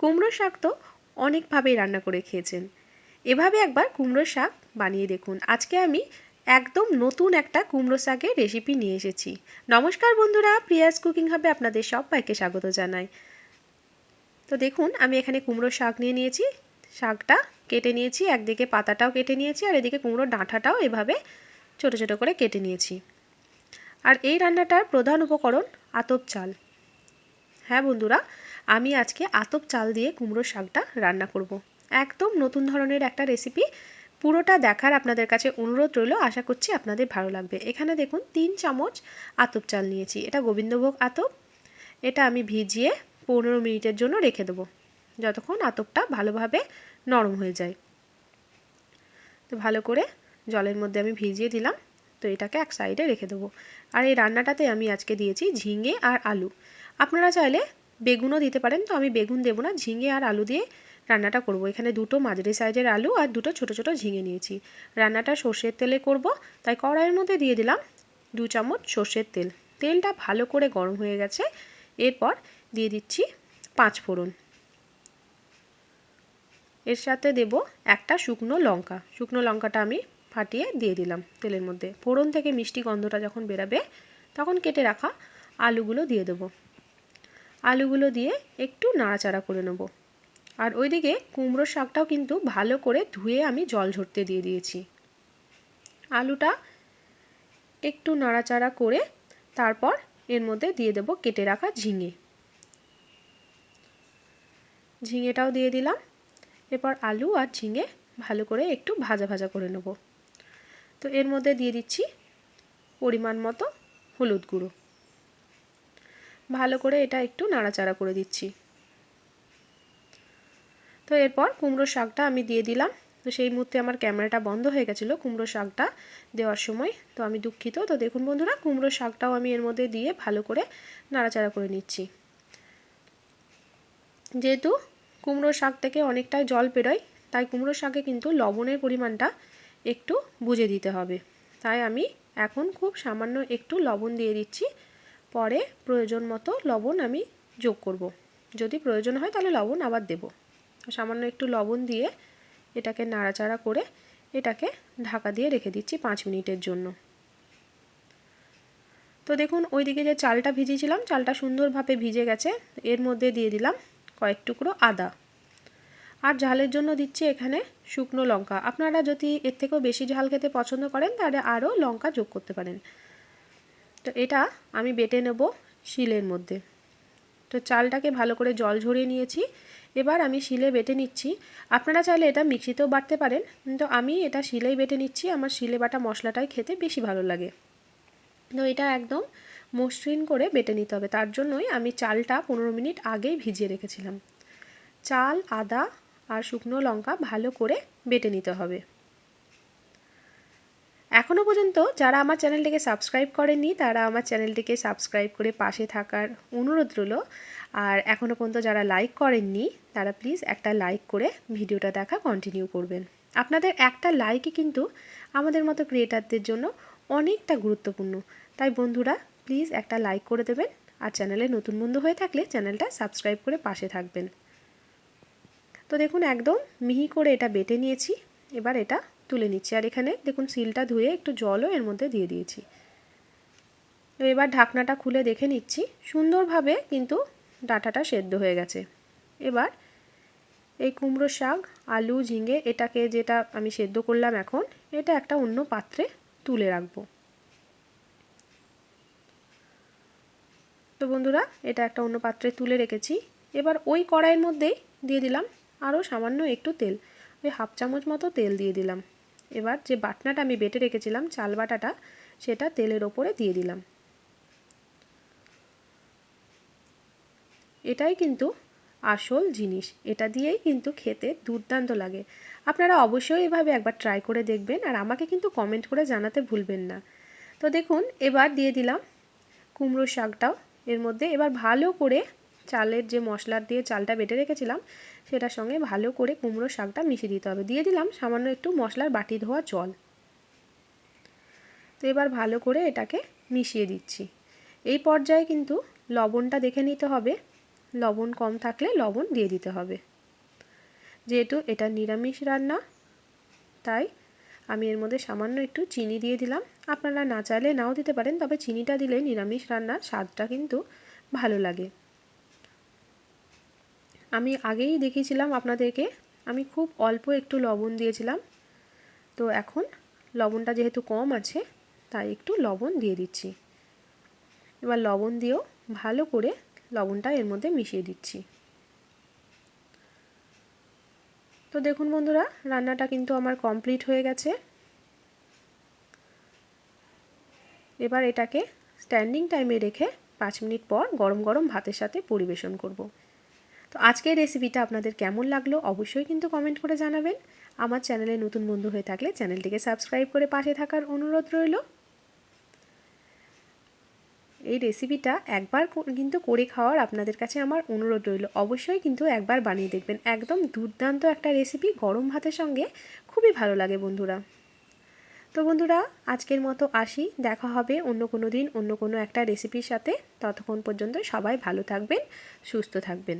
কুমড়ো শাক তো অনেকভাবেই রান্না করে খেয়েছেন। এভাবে একবার কুমড়ো শাক বানিয়ে দেখুন। আজকে আমি একদম নতুন একটা কুমড়ো শাকের রেসিপি নিয়ে এসেছি। নমস্কার বন্ধুরা, প্রিয়াস কুকিং হবে আপনাদের সবাইকে স্বাগত জানাই। তো দেখুন, আমি এখানে কুমড়ো শাক নিয়ে নিয়েছি। শাকটা কেটে নিয়েছি, একদিকে পাতাটাও কেটে নিয়েছি আর এদিকে কুমড়ো ডাঁটাটাও এভাবে ছোট ছোট করে কেটে নিয়েছি। আর এই রান্নাটার প্রধান উপকরণ আতপ চাল। হ্যাঁ বন্ধুরা আমি আজকে আতপ চাল দিয়ে কুমড়োর শাকটা রান্না করব। একদম নতুন ধরনের একটা রেসিপি পুরোটা দেখার আপনাদের কাছে অনুরোধ রইল। আশা করছি আপনাদের ভালো লাগবে। এখানে দেখুন, তিন চামচ আতপ চাল নিয়েছি। এটা গোবিন্দভোগ আতপ। এটা আমি ভিজিয়ে পনেরো মিনিটের জন্য রেখে দেবো। যতক্ষণ আতপটা ভালোভাবে নরম হয়ে যায়। তো ভালো করে জলের মধ্যে আমি ভিজিয়ে দিলাম। তো এটাকে এক সাইডে রেখে দেবো। আর এই রান্নাটাতে আমি আজকে দিয়েছি ঝিঙে আর আলু। আপনারা চাইলে বেগুনও দিতে পারেন। তো আমি বেগুন দেবো না, ঝিঙে আর আলু দিয়ে রান্নাটা করব। এখানে দুটো মাঝারি সাইজের আলু আর দুটো ছোট ছোট ঝিঙে নিয়েছি। রান্নাটা সর্ষের তেলে করব, তাই কড়াইয়ের মধ্যে দিয়ে দিলাম দু চামচ সর্ষের তেল। তেলটা ভালো করে গরম হয়ে গেছে, এরপর দিয়ে দিচ্ছি পাঁচ ফোড়ন। এর সাথে দেব একটা শুকনো লঙ্কা। শুকনো লঙ্কাটা আমি ফাটিয়ে দিয়ে দিলাম তেলের মধ্যে। ফোড়ন থেকে মিষ্টি গন্ধটা যখন বেরাবে, তখন কেটে রাখা আলুগুলো দিয়ে দেবো। আলুগুলো দিয়ে একটু নাড়াচাড়া করে নেব। আর ওইদিকে কুমড়ো শাকটাও কিন্তু ভালো করে ধুয়ে আমি জল ঝরতে দিয়ে দিয়েছি। আলুটা একটু নাড়াচাড়া করে তারপর এর মধ্যে দিয়ে দেব কেটে রাখা ঝিঙে। ঝিঙেটাও দিয়ে দিলাম। এরপর আলু আর ঝিঙে ভালো করে একটু ভাজা ভাজা করে নেব। তো এর মধ্যে দিয়ে দিচ্ছি পরিমাণ মতো হলুদ গুঁড়ো। ভালো করে এটা একটু নাড়াচাড়া করে দিচ্ছি। তো এরপর কুমড়ো শাকটা আমি দিয়ে দিলাম। তো সেই মুহূর্তে আমার ক্যামেরাটা বন্ধ হয়ে গেছিল কুমড়ো শাকটা দেওয়ার সময়। তো আমি দুঃখিত। তো দেখুন বন্ধুরা, কুমড়ো শাকটাও আমি এর মধ্যে দিয়ে ভালো করে নাড়াচাড়া করে নিচ্ছি। যেহেতু কুমড়ো শাক থেকে অনেকটাই জল পেরোয় তাই কুমড়ো শাকে কিন্তু লবণের পরিমাণটা একটু বুঝে দিতে হবে। তাই আমি এখন খুব সামান্য একটু লবণ দিয়ে দিচ্ছি। পরে প্রয়োজন মতো লবণ আমি যোগ করব। যদি প্রয়োজন হয় তাহলে লবণ আবার দেব। সামান্য একটু লবণ দিয়ে এটাকে নাড়াচাড়া করে এটাকে ঢাকা দিয়ে রেখে দিচ্ছি পাঁচ মিনিটের জন্য। তো দেখুন, ওইদিকে যে চালটা ভিজিয়েছিলাম, চালটা সুন্দরভাবে ভিজে গেছে। এর মধ্যে দিয়ে দিলাম কয়েক টুকরো আদা। আর ঝালের জন্য দিচ্ছি এখানে শুকনো লঙ্কা। আপনারা যদি এর থেকেও বেশি ঝাল খেতে পছন্দ করেন, তাহলে আরও লঙ্কা যোগ করতে পারেন। তো এটা আমি বেটে নেব শিলের মধ্যে। তো চালটাকে ভালো করে জল ঝরিয়ে নিয়েছি। এবার আমি শিলে বেটে নিচ্ছি। আপনারা চাইলে এটা মিক্সিতেও বাটতে পারেন। কিন্তু আমি এটা শিলেই বেটে নিচ্ছি। আমার শিলে বাটা মশলাটাই খেতে বেশি ভালো লাগে। তো এটা একদম মসৃণ করে বেটে নিতে হবে। তার জন্যই আমি চালটা পনেরো মিনিট আগেই ভিজিয়ে রেখেছিলাম। চাল, আদা আর শুকনো লঙ্কা ভালো করে বেটে নিতে হবে। এখনও পর্যন্ত যারা আমার চ্যানেলটিকে সাবস্ক্রাইব করেননি, তারা আমার চ্যানেলটিকে সাবস্ক্রাইব করে পাশে থাকার অনুরোধ রইল। আর এখনও পর্যন্ত যারা লাইক করেননি, তারা প্লিজ একটা লাইক করে ভিডিওটা দেখা কন্টিনিউ করবেন। আপনাদের একটা লাইকই কিন্তু আমাদের মতো ক্রিয়েটারদের জন্য অনেকটা গুরুত্বপূর্ণ। তাই বন্ধুরা প্লিজ একটা লাইক করে দেবেন আর চ্যানেলে নতুন বন্ধু হয়ে থাকলে চ্যানেলটা সাবস্ক্রাইব করে পাশে থাকবেন। তো দেখুন, একদম মিহি করে এটা বেটে নিয়েছি। এবার এটা তুলে নিচ্ছি। আর এখানে দেখুন, সিলটা ধুয়ে একটু জলও এর মধ্যে দিয়ে দিয়েছি। তো এবার ঢাকনাটা খুলে দেখে নিচ্ছি। সুন্দরভাবে কিন্তু ডাঁটাটা সেদ্ধ হয়ে গেছে। এবার এই কুমড়ো শাক, আলু, ঝিঙে এটাকে যেটা আমি সেদ্ধ করলাম এখন, এটা একটা অন্য পাত্রে তুলে রাখব। তো বন্ধুরা, এটা একটা অন্য পাত্রে তুলে রেখেছি। এবার ওই কড়াইয়ের মধ্যেই দিয়ে দিলাম আরও সামান্য একটু তেল। ওই হাফ চামচ মতো তেল দিয়ে দিলাম। এবার যে বাটনাটা আমি বেটে রেখেছিলাম, চাল বাটাটা, সেটা তেলের ওপরে দিয়ে দিলাম। এটাই কিন্তু আসল জিনিস। এটা দিয়েই কিন্তু খেতে দুর্দান্ত লাগে। আপনারা অবশ্যই এভাবে একবার ট্রাই করে দেখবেন আর আমাকে কিন্তু কমেন্ট করে জানাতে ভুলবেন না। তো দেখুন, এবার দিয়ে দিলাম কুমড়ো শাকটাও। এর মধ্যে এবার ভালো করে চালের যে মশলা দিয়ে চালটা বেটে রেখেছিলাম, সেটার সঙ্গে ভালো করে কুমড়ো শাকটা মিশিয়ে দিতে হবে। দিয়ে দিলাম সামান্য একটু মশলার বাটি ধোয়া জল। তো এবার ভালো করে এটাকে মিশিয়ে দিচ্ছি। এই পর্যায়ে কিন্তু লবণটা দেখে নিতে হবে। লবণ কম থাকলে লবণ দিয়ে দিতে হবে। যেহেতু এটা নিরামিষ রান্না, তাই আমি এর মধ্যে সামান্য একটু চিনি দিয়ে দিলাম। আপনারা না চাইলে নাও দিতে পারেন, তবে চিনিটা দিলে নিরামিষ রান্নার স্বাদটা কিন্তু ভালো লাগে। আমি আগেই দেখিয়েছিলাম আপনাদেরকে। আমি খুব অল্প একটু লবণ দিয়েছিলাম। তো এখন লবণটা যেহেতু কম আছে, তাই একটু লবণ দিয়ে দিচ্ছি। এবার লবণ দিয়েও ভালো করে লবণটা এর মধ্যে মিশিয়ে দিচ্ছি। তো দেখুন বন্ধুরা, রান্নাটা কিন্তু আমার কমপ্লিট হয়ে গেছে। এবার এটাকে স্ট্যান্ডিং টাইমে রেখে পাঁচ মিনিট পর গরম গরম ভাতের সাথে পরিবেশন করব। তো আজকের রেসিপিটা আপনাদের কেমন লাগল অবশ্যই কিন্তু কমেন্ট করে জানাবেন। আমার চ্যানেলে নতুন বন্ধু হয়ে থাকলে চ্যানেলটিকে সাবস্ক্রাইব করে পাশে থাকার অনুরোধ রইল। এই রেসিপিটা একবার কিন্তু করে খাওয়ার আপনাদের কাছে আমার অনুরোধ রইল। অবশ্যই কিন্তু একবার বানিয়ে দেখবেন। একদম দুর্দান্ত একটা রেসিপি গরম ভাতের সঙ্গে। খুবই ভালো লাগে বন্ধুরা। তো বন্ধুরা, আজকের মতো আসি। দেখা হবে অন্য কোনো দিন, অন্য কোনো একটা রেসিপির সাথে। ততক্ষণ পর্যন্ত সবাই ভালো থাকবেন, সুস্থ থাকবেন।